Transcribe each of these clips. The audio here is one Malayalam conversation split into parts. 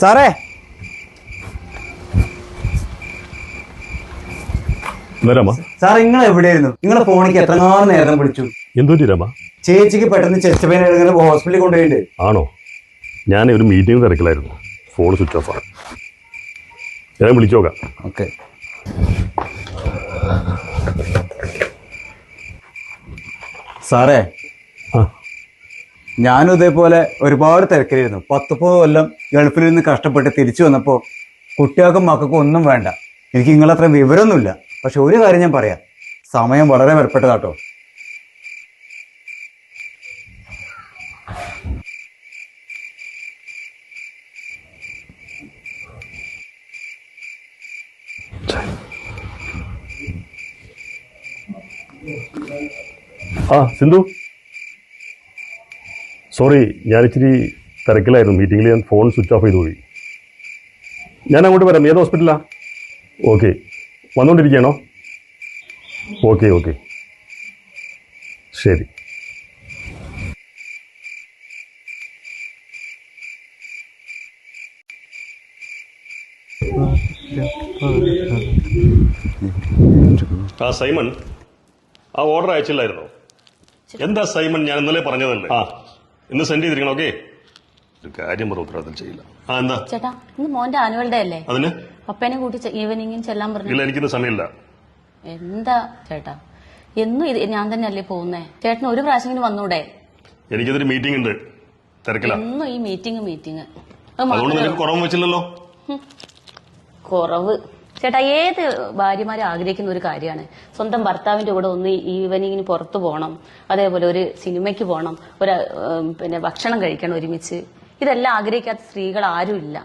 സാറേ. എന്താ രമ? സാർ നിങ്ങൾ എവിടെയായിരുന്നു? നിങ്ങളുടെ ഫോണിക്ക് എത്രങ്ങാനും നേരം വിളിച്ചു? എന്തുപറ്റി രമ? ചേച്ചിക്ക് പെട്ടെന്ന് ചെസ്റ്റ് പെയിൻ എടുക്കുന്ന ഹോസ്പിറ്റലിൽ കൊണ്ടുപോയിട്ടുണ്ട് ആണോ? ഞാൻ ഒരു മീറ്റിംഗ് തിരക്കിലായിരുന്നു. ഫോൺ സ്വിച്ച് ഓഫ് ആണ്. ഞാൻ വിളിച്ചോക്കാം. ഓക്കെ. സാറേ ഞാനും ഇതേപോലെ ഒരുപാട് തിരക്കിലായിരുന്നു പത്തുപ്പോ കൊല്ലം ഗൾഫിൽ നിന്ന് കഷ്ടപ്പെട്ട് തിരിച്ചു വന്നപ്പോൾ കുട്ടികൾക്കും മക്കൾക്കും ഒന്നും വേണ്ട. എനിക്ക് നിങ്ങളത്ര വിവരമൊന്നുമില്ല. പക്ഷെ ഒരു കാര്യം ഞാൻ പറയാം. സമയം വളരെ വിലപ്പെട്ടതാട്ടോ ആ സിന്ധു. സോറി ഞാൻ ഇച്ചിരി തിരക്കിലായിരുന്നു. മീറ്റിംഗിൽ ഞാൻ ഫോൺ സ്വിച്ച് ഓഫ് ചെയ്തു പോയി ഞാൻ അങ്ങോട്ട് വരാം. ഏത് ഹോസ്പിറ്റലാ ഓക്കെ വന്നുകൊണ്ടിരിക്കുകയാണോ ഓക്കെ ഓക്കെ ശരി. ആ സൈമൺ ആ ഓർഡർ അയച്ചില്ലായിരുന്നോ? എന്താ സൈമൺ ഞാൻ ഇന്നലെ പറഞ്ഞതല്ലേ ആ. ഇന്ന് സെൻഡ് ചെയ്തിരിക്കണം ഓക്കെ ഒരു കാര്യം പറഞ്ഞു ഉത്തരവാദിത്തം ചെയ്യില്ല. ആ എന്താ? ചേട്ടാ ഇന്ന് മോന്റെ ആനുവൽ ഡേ അല്ലേ? അതിന്? പപ്പേനെ കൂട്ടി ഈവനിങ്ങിന് ചെല്ലാൻ പറഞ്ഞു. ഇല്ല എനിക്കിന്ന് സമയമില്ല എന്താ ചേട്ടാ? എന്നും ഇത് ഞാൻ തന്നെയല്ലേ പോകുന്നേ? ചേട്ടന് ഒരു പ്രാവശ്യം വന്നൂടെ? എനിക്കതൊരു മീറ്റിംഗ് ഉണ്ട്. തിരക്കില്ല എന്നും ഈ മീറ്റിംഗ് മീറ്റിംഗ് അതുകൊണ്ട് നിനക്ക് കുറവ് വെച്ചില്ലല്ലോ? കുറവ്. ചേട്ടാ ഏത് ഭാര്യമാർ ആഗ്രഹിക്കുന്ന ഒരു കാര്യമാണ്? സ്വന്തം ഭർത്താവിന്റെ കൂടെ ഒന്ന് ഈവനിങ്ങിന് പുറത്തു പോകണം അതേപോലെ ഒരു സിനിമയ്ക്ക് പോകണം ഒരു പിന്നെ ഭക്ഷണം കഴിക്കണം ഒരുമിച്ച്. ഇതെല്ലാം ആഗ്രഹിക്കാത്ത സ്ത്രീകൾ ആരും ഇല്ല.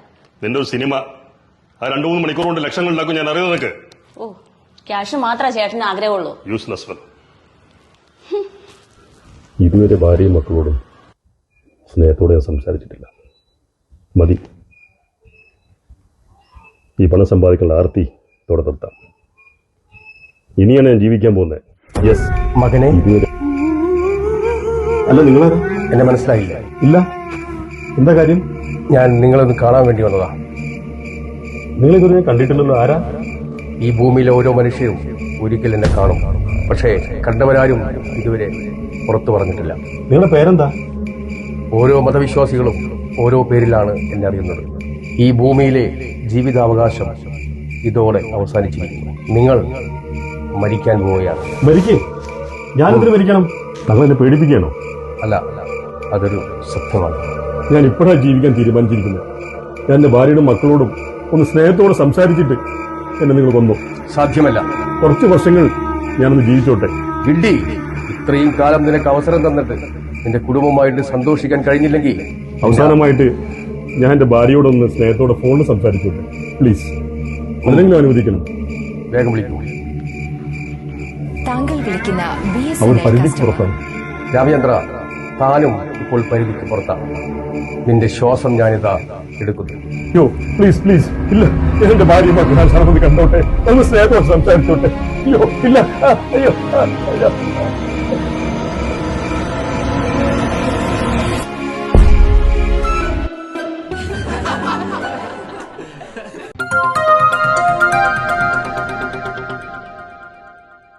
നിന്റെ ഒരു സിനിമ ആ രണ്ടു മൂന്ന് മണിക്കൂർ കൊണ്ട് ലക്ഷങ്ങൾ ഉണ്ടാക്കും ഞാൻ അറിയുന്നത് നിനക്ക്. ഓ ക്യാഷ് മാത്രമേ ചേട്ടന് ആഗ്രഹമുള്ളൂ. യൂസ്ലെസ് ഇതുവരെ ഭാര്യയും മക്കളോടും സ്നേഹത്തോടെ ഞാൻ സംസാരിച്ചിട്ടില്ല. മതി. ഈ പണം സമ്പാദിക്കാനുള്ള ആർത്തി തുടർ നിർത്താം ഇനിയാണ് ഞാൻ ജീവിക്കാൻ പോകുന്നത് യെസ് മകനെ. അല്ല നിങ്ങൾ എന്നെ മനസ്സിലായില്ല. ഇല്ല. എന്താ കാര്യം? ഞാൻ നിങ്ങളൊന്ന് കാണാൻ വേണ്ടി വന്നതാ. നിങ്ങൾ ഇതുവരെ കണ്ടിട്ടില്ലല്ലോ ആരാ? ഈ ഭൂമിയിലെ ഓരോ മനുഷ്യരും ഒരിക്കൽ എന്നെ കാണും. പക്ഷേ കണ്ടവരാരും ഇതുവരെ പുറത്തു പറഞ്ഞിട്ടില്ല. നിങ്ങളുടെ പേരെന്താ? ഓരോ മതവിശ്വാസികളും ഓരോ പേരിലാണ് എന്നെ അറിയുന്നത്. ഈ ഭൂമിയിലെ ജീവിതാവകാശം ഇതോടെ അവസാനിച്ചിരിക്കുന്നു. നിങ്ങൾ മരിക്കാൻ പോവുകയാണ്. മരിക്കേ? ഞാനെന്തിനു മരിക്കണം? താങ്കൾ എന്നെ പേടിപ്പിക്കണോ അല്ല അതൊരു സത്യമാണ്. ഞാൻ ഇപ്പോഴാണ് ജീവിക്കാൻ തീരുമാനിച്ചിരിക്കുന്നത്. ഞാൻ എന്റെ ഭാര്യയോടും മക്കളോടും ഒന്ന് സ്നേഹത്തോടെ സംസാരിച്ചിട്ട് എന്നെ നിങ്ങൾ കൊന്നു. സാധ്യമല്ല. കുറച്ച് വർഷങ്ങൾ ഞാനൊന്ന് ജീവിച്ചോട്ടെ. വിഡ്ഢി ഇത്രയും കാലം നിനക്ക് അവസരം തന്നിട്ട് നിന്റെ കുടുംബമായിട്ട് സന്തോഷിക്കാൻ കഴിഞ്ഞില്ലെങ്കിൽ അവസാനമായിട്ട് ഞാൻ എന്റെ ഭാര്യയോടൊന്ന് സ്നേഹത്തോടെ ഫോണിൽ സംസാരിച്ചോട്ടെ പ്ലീസ് എന്തെങ്കിലും അനുവദിക്കണം. വേഗം വിളിക്കൂ താങ്കൾ വിളിക്കുന്ന അവർ പരിധിക്ക് പുറത്താണ്. രാമചന്ദ്ര താനും ഇപ്പോൾ പരിധിക്ക് പുറത്താണ്. നിന്റെ ശ്വാസം ഞാനിതാ എടുക്കുന്നു. യോ പ്ലീസ് പ്ലീസ് ഇല്ല എന്റെ ഭാര്യ മക്കൾ കണ്ടോട്ടെ. ഒന്ന് സ്നേഹത്തോടെ സംസാരിച്ചോട്ടെ. അയ്യോ ഇല്ല. അയ്യോ